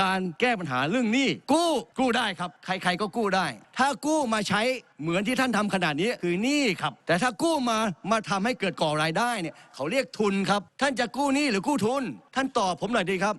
การแก้ปัญหาเรื่องหนี้กู้กู้ได้ครับ ใครๆก็กู้ได้ ถ้ากู้มาใช้เหมือนที่ท่านทำขนาดนี้คือหนี้ครับ แต่ถ้ากู้มามาทำให้เกิดก่อรายได้เนี่ยเขาเรียกทุนครับ ท่านจะกู้หนี้หรือกู้ทุน ท่านตอบผมหน่อยดีครับ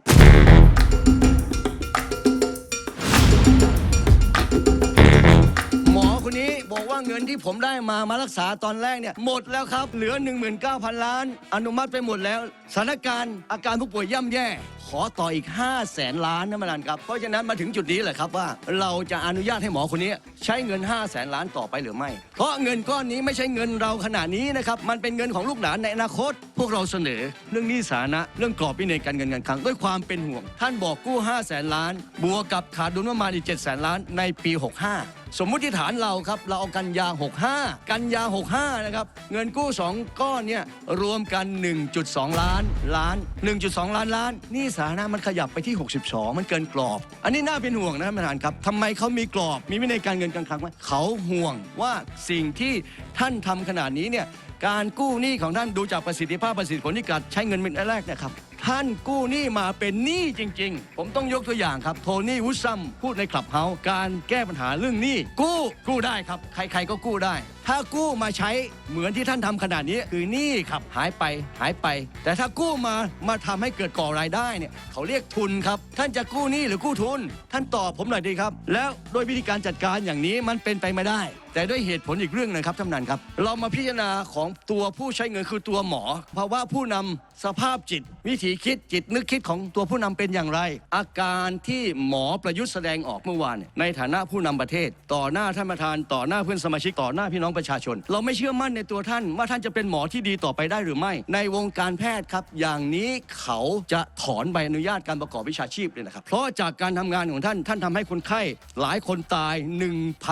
หมอคนนี้บอกว่าเงินที่ผมได้มามารักษาตอนแรกเนี่ยหมดแล้วครับ เหลือ 19,000 ล้าน อนุมัติไปหมดแล้วสถานการณ์อาการผู้ป่วยย่ำแย่ ขอต่ออีก 5 0 0แสนล้านนะมาลันครับ เพราะฉะนั้นมาถึงจุดนี้แหละครับว่า เราจะอนุญาตให้หมอคนนี้ ใช้เงิน 5 0 0แสนล้านต่อไปหรือไม่ เพราะเงินก้อนนี้ไม่ใช่เงินเราขนาดนี้นะครับมันเป็นเงินของลูกหลานในอนาคต พวกเราเสนอ เรื่องหนี้สาธารณะเรื่องกรอบวินัยการเงินการคลังด้วยความเป็นห่วง ท่านบอกกู้ 5 0 0แสนล้าน บวกกับขาดดุลประมาณอีก7 0 0แสนล้านในปี 65สมมุติฐานเราครับ เราเอากันยา 65 กันยา 65 นะครับ เงินกู้ 2 ก้อนเนี่ยรวมกัน 1.2 ล้านล้าน 1.2 ล้านล้าน นี่สาธารณะมันขยับไปที่ 62 มันเกินกรอบ อันนี้น่าเป็นห่วงนะท่านประธานครับทำไมเขามีกรอบ มีวินัยการเงินการคลังไหมเขาห่วงว่าสิ่งที่ท่านทำขนาดนี้เนี่ยการกู้หนี้ของท่านดูจากประสิทธิภาพประสิทธิผลที่การใช้เงินเป็นแรกนะครับ ท่านกู้หนี้มาเป็นหนี้จริง ๆ ผมต้องยกตัวอย่างครับ โทนี่วูดซัมพูดในคลับเฮาส์การแก้ปัญหาเรื่องหนี้กู้กู้ได้ครับ ใครๆก็กู้ได้ ถ้ากู้มาใช้เหมือนที่ท่านทำขนาดนี้ คือหนี้ครับหายไปหายไป แต่ถ้ากู้มามาทำให้เกิดก่อรายได้เนี่ยเขาเรียกทุนครับ ท่านจะกู้หนี้หรือกู้ทุน ท่านตอบผมหน่อยดีครับ แล้วโดยวิธีการจัดการอย่างนี้มันเป็นไปไม่ได้ แต่ด้วยเหตุผลอีกเรื่องหนึงครับท่านประธานครับ เรามาพิจารณาของตัวผู้ใช้เงินคือตัวหมอเพราะว่าผู้นำสภาพจิต วิถีคิดจิตนึกคิดของตัวผู้นำเป็นอย่างไร อาการที่หมอประยุทธ์แสดงออกเมื่อวานในฐานะผู้นำประเทศ ต่อหน้าท่านประธานต่อหน้าเพื่อนสมาชิกต่อหน้าพี่น้องประชาชน เราไม่เชื่อมั่นในตัวท่าน ว่าท่านจะเป็นหมอที่ดีต่อไปได้หรือไม่ ในวงการแพทย์ครับ อย่างนี้เขาจะถอนใบอนุญาตการประกอบวิชาชีพเลยนะครับ เพราะจากการทำงานของท่าน ท่านทำให้คนไข้หลายคนตาย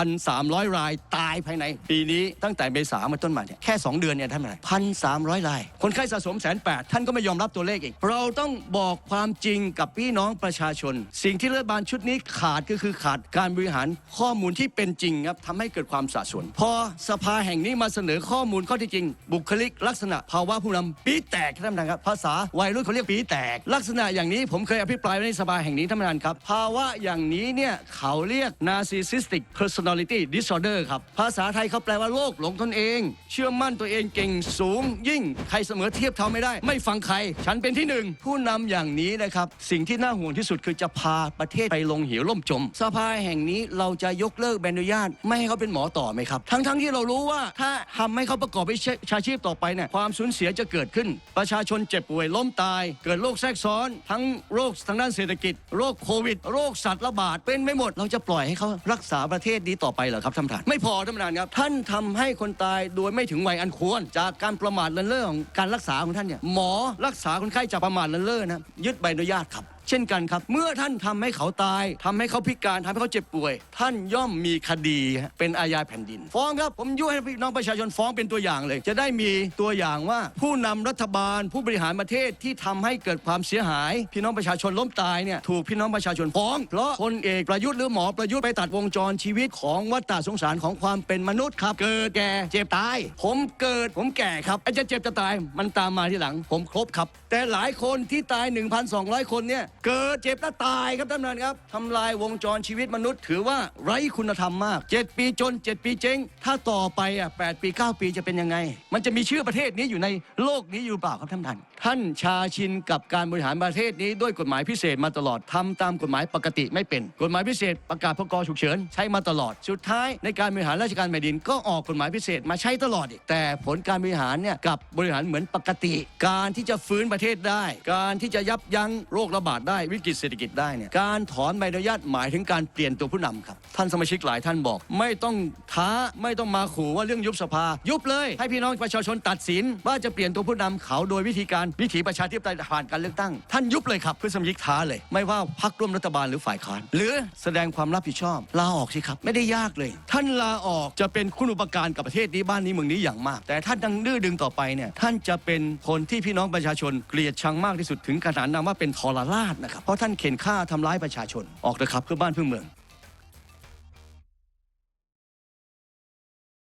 1,300 รายตายภายใน ปีนี้ตั้งแต่เมษามาต้นมาเนี่ยแค่ 2 เดือนเนี่ยท่านประธานพันสามร้อยราย คนไข้สะสมแสนแปดท่านก็ไม่ยอมรับตัวเลขอีก เราต้องบอกความจริงกับพี่น้องประชาชน สิ่งที่รัฐบาลชุดนี้ขาดก็คือขาดการบริหารข้อมูลที่เป็นจริงครับทำให้เกิดความสะสนพอสภาแห่งนี้มาเสนอข้อมูลข้อที่จริง บุคลิกลักษณะภาวะผู้นำปีแตกท่านประธานครับภาษาวัยรุ่นเขาเรียกปีแตก ลักษณะอย่างนี้ผมเคยอภิปรายไว้ในสภาแห่งนี้ท่านประธานครับ ภาวะอย่างนี้เนี่ยเขาเรียก narcissistic personality disorder ครับภาษาไทยเขาแปลว่าโรคหลงตนเอง เชื่อมั่นตัวเองเก่งสูงยิ่งใครเสมอเทียบเท่าไม่ได้ ไม่ฟังใคร ฉันเป็นที่หนึ่งผู้นำอย่างนี้นะครับสิ่งที่น่าห่วงที่สุดคือจะพาประเทศไปลงเหวล่มจม สภาแห่งนี้เราจะยกเลิกใบอนุญาต ไม่ให้เขาเป็นหมอต่อไหมครับ ทั้งๆที่เรารู้ว่าถ้าทำให้เขาประกอบวิชาชีพต่อไปเนี่ยความสูญเสียจะเกิดขึ้น ประชาชนเจ็บป่วยล้มตาย เกิดโรคแทรกซ้อน ทั้งโรคทางด้านเศรษฐกิจ โรคโควิด โรคสัตว์ระบาดเป็นไม่หมด เราจะปล่อยให้เขารักษาประเทศนี้ต่อไปเหรอครับท่านประธานไม่พอท่านประธานครับ ท่านทำให้คนตายโดยไม่ถึงวัยอันควร จากการประมาทเลินเล่อของการรักษาของท่านเนี่ยหมอรักษาคนไข้จากประมาทเลินเล่อนะยึดใบอนุญาตครับ เช่นกันครับ เมื่อท่านทำให้เขาตายทำให้เขาพิการทำให้เขาเจ็บป่วย ท่านย่อมมีคดีเป็นอาญาแผ่นดิน ฟ้องครับผมยุ่ให้พี่น้องประชาชนฟ้องเป็นตัวอย่างเลย จะได้มีตัวอย่างว่าผู้นำรัฐบาลผู้บริหารประเทศที่ทำให้เกิดความเสียหาย พี่น้องประชาชนล้มตายเนี่ยถูกพี่น้องประชาชนฟ้อง เพราะพลเอกประยุทธ์หรือหมอประยุทธ์ไปตัดวงจรชีวิตของวัฏฏะสงสารของความเป็นมนุษย์ครับ เกิดแก่เจ็บตาย ผมเกิดผมแก่ครับไอ้จะเจ็บจะตายมันตามมาที่หลัง ผมครบครับ แต่หลายคนที่ตาย 1,200 คนเนี่ย เกิดเจ็บและตายครับท่านประธานครับทำลายวงจรชีวิตมนุษย์ ถือว่าไร้คุณธรรมมาก 7 ปีจน 7 ปีเจ๊งถ้าต่อไปอะ8ปี 9 ปีจะเป็นยังไง มันจะมีชื่อประเทศนี้อยู่ในโลกนี้อยู่เปล่าครับท่านประธานท่านชาชินกับการบริหารประเทศนี้ด้วยกฎหมายพิเศษมาตลอดทำตามกฎหมายปกติไม่เป็น กฎหมายพิเศษประกาศพรกฉุกเฉินใช้มาตลอด สุดท้ายในการบริหารราชการแผ่นดินก็ออกกฎหมายพิเศษมาใช้ตลอดอีกแต่ผลการบริหารเนี่ยกับบริหารเหมือนปกติ การที่จะฟื้นประเทศได้ การที่จะยับยั้งโรคระบาดได้วิกฤตเศรษฐกิจได้เนี่ยการถอนใบอนุญาตหมายถึงการเปลี่ยนตัวผู้นำครับท่านสมาชิกหลายท่านบอก ไม่ต้องท้าไม่ต้องมาขู่ว่าเรื่องยุบสภา ยุบเลย ให้พี่น้องประชาชนตัดสินว่าจะเปลี่ยนตัวผู้นำเขาโดยวิธีการวิถีประชาธิปไตยผ่านการเลือกตั้ง ท่านยุบเลยครับเพื่อสมาชิกท้าเลย ไม่ว่าพรรคร่วมรัฐบาลหรือฝ่ายค้านหรือแสดงความรับผิดชอบลาออกสิครับไม่ได้ยากเลย ท่านลาออกจะเป็นคุณอุปการกับประเทศนี้บ้านนี้เมืองนี้อย่างมาก แต่ท่านยังดื้อดึงต่อไปเนี่ยท่านจะเป็นคนที่พี่น้องประชาชนเกลียดชังมากที่สุดถึงขนาดนามว่าเป็นทรราชนะครับเพราะท่านเข็นฆ่าทำร้ายประชาชนออกเถอะครับเพื่อบ้านเพื่อเมือง